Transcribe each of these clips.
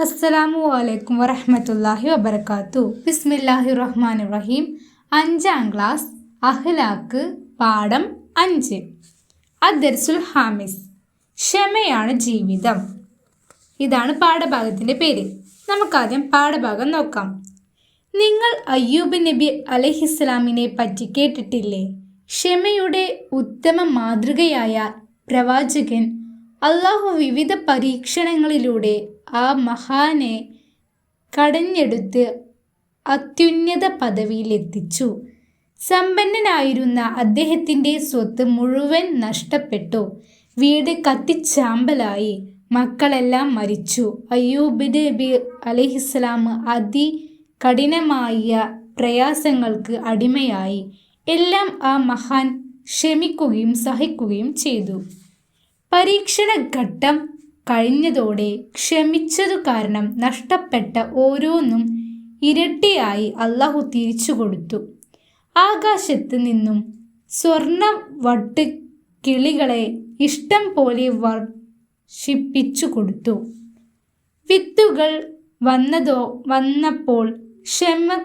അസ്സലാമു അലൈക്കും വറഹമത്തല്ലാഹി വബർക്കാത്തു ബിസ്മില്ലാഹി റഹ്മാൻ റഹീം അഞ്ചാം ക്ലാസ് അഹ്ലാക്ക് പാഠം അഞ്ച്. അദർസുൽ ഹാമിസ്. ക്ഷമയാണ് ജീവിതം. ഇതാണ് പാഠഭാഗത്തിന്റെ പേര്. നമുക്കാദ്യം പാഠഭാഗം നോക്കാം. നിങ്ങൾ അയ്യൂബ് നബി അലഹിസ്ലാമിനെ പറ്റി കേട്ടിട്ടില്ലേ? ക്ഷമയുടെ ഉത്തമ മാതൃകയായ പ്രവാചകൻ അള്ളാഹു വിവിധ പരീക്ഷണങ്ങളിലൂടെ ആ മഹാനെ കടഞ്ഞെടുത്ത് അത്യുന്നത പദവിയിലെത്തിച്ചു. സമ്പന്നനായിരുന്ന അദ്ദേഹത്തിന്റെ സ്വത്ത് മുഴുവൻ നഷ്ടപ്പെട്ടു. വീട് കത്തിച്ചാമ്പലായി. മക്കളെല്ലാം മരിച്ചു. അയ്യൂബ് നബി അലഹിസ്ലാം അതി കഠിനമായ പ്രയാസങ്ങൾക്ക് അടിമയായി. എല്ലാം ആ മഹാൻ ക്ഷമിക്കുകയും സഹിക്കുകയും ചെയ്തു. പരീക്ഷണ ഘട്ടം കഴിഞ്ഞതോടെ ക്ഷമിച്ചതു കാരണം നഷ്ടപ്പെട്ട ഓരോന്നും ഇരട്ടിയായി അള്ളാഹു തിരിച്ചു കൊടുത്തു ആകാശത്ത് നിന്നും സ്വർണ വട്ട് കിളികളെ ഇഷ്ടം പോലെ വർഷിപ്പിച്ചു കൊടുത്തു വിത്തുകൾ വന്നതോ വന്നപ്പോൾ ക്ഷമ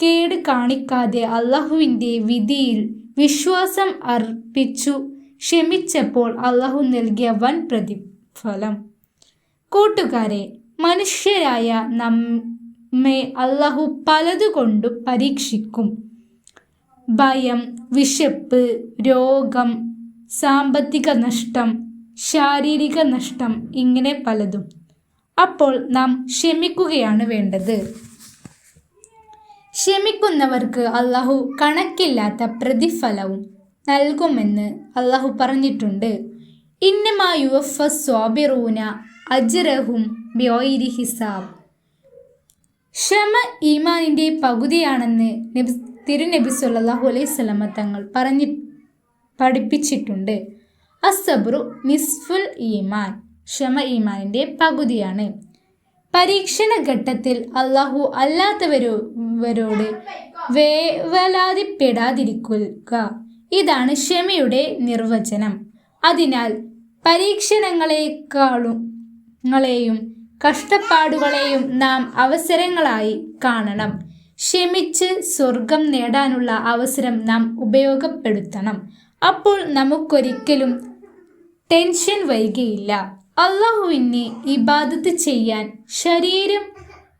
കേട് കാണിക്കാതെ അള്ളാഹുവിന്റെ വിധിയിൽ വിശ്വാസം അർപ്പിച്ചു. ക്ഷമിച്ചപ്പോൾ അള്ളാഹു നൽകിയ വൻ പ്രതിഫലം. കൂട്ടുകാരെ മനുഷ്യരായ നമ്മെ അള്ളാഹു പലതുകൊണ്ടും പരീക്ഷിക്കും. ഭയം വിശപ്പ് രോഗം സാമ്പത്തിക നഷ്ടം ശാരീരിക നഷ്ടം ഇങ്ങനെ പലതും. അപ്പോൾ നാം ക്ഷമിക്കുകയാണ് വേണ്ടത്. ക്ഷമിക്കുന്നവർക്ക് അള്ളാഹു കണക്കില്ലാത്ത പ്രതിഫലവും നൽകുമെന്ന് അള്ളാഹു പറഞ്ഞിട്ടുണ്ട്. സ്വാബിറൂന അജ്റഹും ബ്യോയിരി ഹിസാബ്. ക്ഷമ ഈമാനിന്റെ പകുതിയാണെന്ന് നബി തിരുനബി സുല്ലാഹു അലൈഹി സ്വലമ തങ്ങൾ പറഞ്ഞ് പഠിപ്പിച്ചിട്ടുണ്ട്. അസബ്രു മിസ്ഫുൽ ഈമാൻ. ക്ഷമ ഈമാനിന്റെ പകുതിയാണ്. പരീക്ഷണ ഘട്ടത്തിൽ അള്ളാഹു അല്ലാത്തവരോട് വേവലാതിപ്പെടാതിരിക്കുക ഇതാണ് ക്ഷമയുടെ നിർവചനം. അതിനാൽ പരീക്ഷണങ്ങളെക്കാളും ങ്ങളെയും കഷ്ടപ്പാടുകളെയും നാം അവസരങ്ങളായി കാണണം. ക്ഷമിച്ച് സ്വർഗം നേടാനുള്ള അവസരം നാം ഉപയോഗപ്പെടുത്തണം. അപ്പോൾ നമുക്കൊരിക്കലും ടെൻഷൻ വൈകിയില്ല. അള്ളാഹുവിനെ ഇബാദത്ത് ചെയ്യാൻ ശരീരം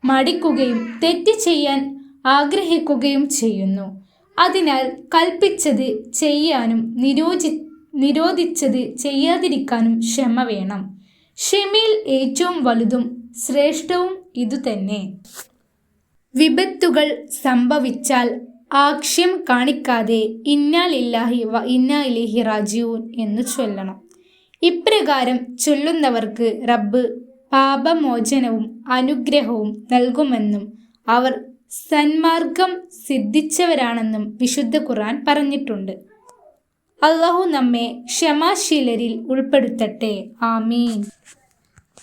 മടിക്കുകയും തെറ്റ് ചെയ്യാൻ ആഗ്രഹിക്കുകയും ചെയ്യുന്നു. അതിനാൽ കൽപ്പിച്ചത് ചെയ്യാനും നിരോധി നിരോധിച്ചത് ചെയ്യാതിരിക്കാനും ക്ഷമ വേണം. ക്ഷമയിൽ ഏറ്റവും വലുതും ശ്രേഷ്ഠവും ഇതുതന്നെ വിപത്തുകൾ സംഭവിച്ചാൽ ആക്ഷ്യം കാണിക്കാതെ ഇന്നാലില്ലാഹി വ ഇന്നാ ഇലഹി റാജിയൂൻ എന്ന് ചൊല്ലണം. ഇപ്രകാരം ചൊല്ലുന്നവർക്ക് റബ്ബ് പാപമോചനവും അനുഗ്രഹവും നൽകുമെന്നും അവർ സന്മാർഗം സിദ്ധിച്ചവരാണെന്നും വിശുദ്ധ ഖുർആൻ പറഞ്ഞിട്ടുണ്ട്. അള്ളാഹു നമ്മെ ക്ഷമാശീലരിൽ ഉൾപ്പെടുത്തട്ടെ. ആമീൻ.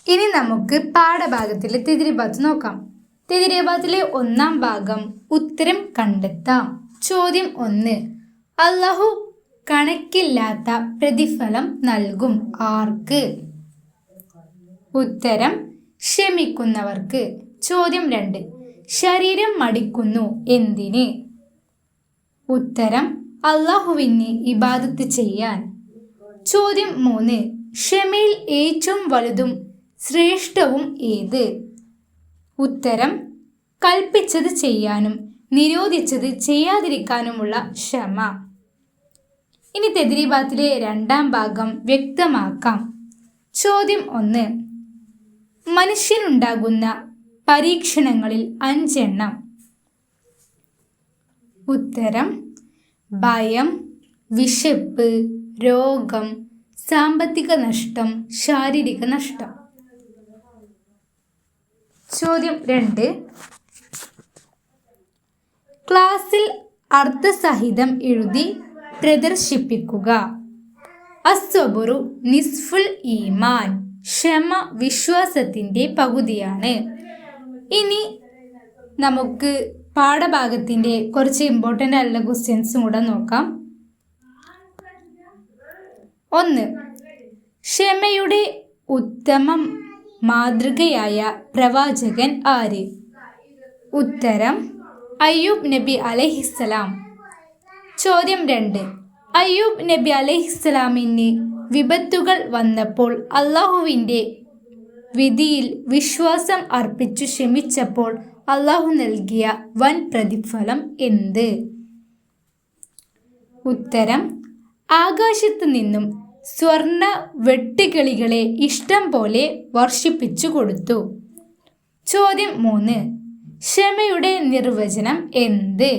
ഇനി നമുക്ക് പാഠഭാഗത്തിലെ തിതിരിബാത്ത് നോക്കാം. തിതിരിബാത്തിലെ ഒന്നാം ഭാഗം ഉത്തരം കണ്ടെത്താം. ചോദ്യം ഒന്ന്. അള്ളാഹു കണക്കില്ലാത്ത പ്രതിഫലം നൽകും ആർക്ക്? ഉത്തരം ക്ഷമിക്കുന്നവർക്ക്. ചോദ്യം രണ്ട്. ശരീരം മടിക്കുന്നു എന്തിന്? ഉത്തരം അള്ളാഹുവിന് ഇബാദത്ത് ചെയ്യാൻ. ചോദ്യം മൂന്ന് ക്ഷമയിൽ ഏറ്റവും വലുതും ശ്രേഷ്ഠവും ഏത്? ഉത്തരം കൽപ്പിച്ചത് ചെയ്യാനും നിരോധിച്ചത് ചെയ്യാതിരിക്കാനുമുള്ള ക്ഷമ ഇനി തെതിരിബാത്തിലെ രണ്ടാം ഭാഗം വ്യക്തമാക്കാം. ചോദ്യം ഒന്ന് മനുഷ്യനുണ്ടാകുന്ന പരീക്ഷണങ്ങളിൽ അഞ്ചെണ്ണം. ഉത്തരം ഭയം വിശപ്പ് രോഗം സാമ്പത്തിക നഷ്ടം ശാരീരിക നഷ്ടം. ചോദ്യം രണ്ട്. ക്ലാസ്സിൽ അർത്ഥസഹിതം എഴുതി പ്രദർശിപ്പിക്കുക. അസ്വബുറു നിസ്ഫുൽ ഈമാൻ ക്ഷമ വിശ്വാസത്തിന്റെ പകുതിയാണ്. ഇനി നമുക്ക് പാഠഭാഗത്തിന്റെ കുറച്ച് ഇമ്പോർട്ടന്റ് ആയിട്ടുള്ള ക്വസ്റ്റ്യൻസും കൂടെ നോക്കാം. ഒന്ന് ക്ഷമയുടെ ഉത്തമ മാതൃകയായ പ്രവാചകൻ ആര്? ഉത്തരം അയ്യൂബ് നബി അലഹിസ്സലാം. ചോദ്യം രണ്ട് അയ്യൂബ് നബി അലഹിസ്സലാമിന് വിപത്തുകൾ വന്നപ്പോൾ അള്ളാഹുവിന്റെ വിധിയിൽ വിശ്വാസം അർപ്പിച്ചു ക്ഷമിച്ചപ്പോൾ അള്ളാഹു നൽകിയ വൻ പ്രതിഫലം എന്ത്? ഉത്തരം ആകാശത്തു നിന്നും സ്വർണ വെട്ടുകിളികളെ ഇഷ്ടം പോലെ വർഷിപ്പിച്ചു കൊടുത്തു. ചോദ്യം മൂന്ന് ക്ഷമയുടെ നിർവചനം എന്ത്?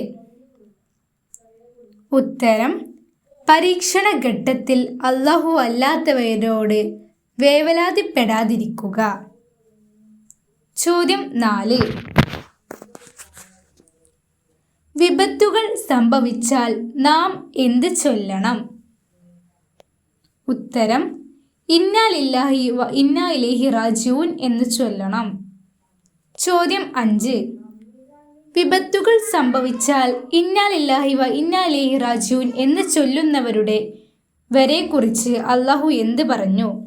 ഉത്തരം പരീക്ഷണ ഘട്ടത്തിൽ അള്ളാഹു അല്ലാത്തവരോട് വേവലാതിപ്പെടാതിരിക്കുക. ചോദ്യം നാല്. വിപത്തുകൾ സംഭവിച്ചാൽ നാം എന്ത് ചൊല്ലണം? ഉത്തരം ഇന്നാലില്ലാഹി ഇന്നാലേഹി റാജിഊൻ എന്ന് ചൊല്ലണം. ചോദ്യം അഞ്ച്. വിപത്തുകൾ സംഭവിച്ചാൽ ഇന്നാലില്ലാഹി വ ഇന്നാലേഹി റാജൂൻ എന്ന് ചൊല്ലുന്നവരുടെ വരെക്കുറിച്ച് അള്ളാഹു എന്ത് പറഞ്ഞു?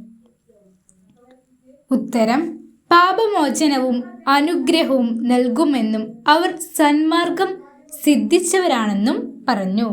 ഉത്തരം പാപമോചനവും അനുഗ്രഹവും നൽകുമെന്നും അവർ സന്മാർഗം സിദ്ധിച്ചവരാണെന്നും പറഞ്ഞു.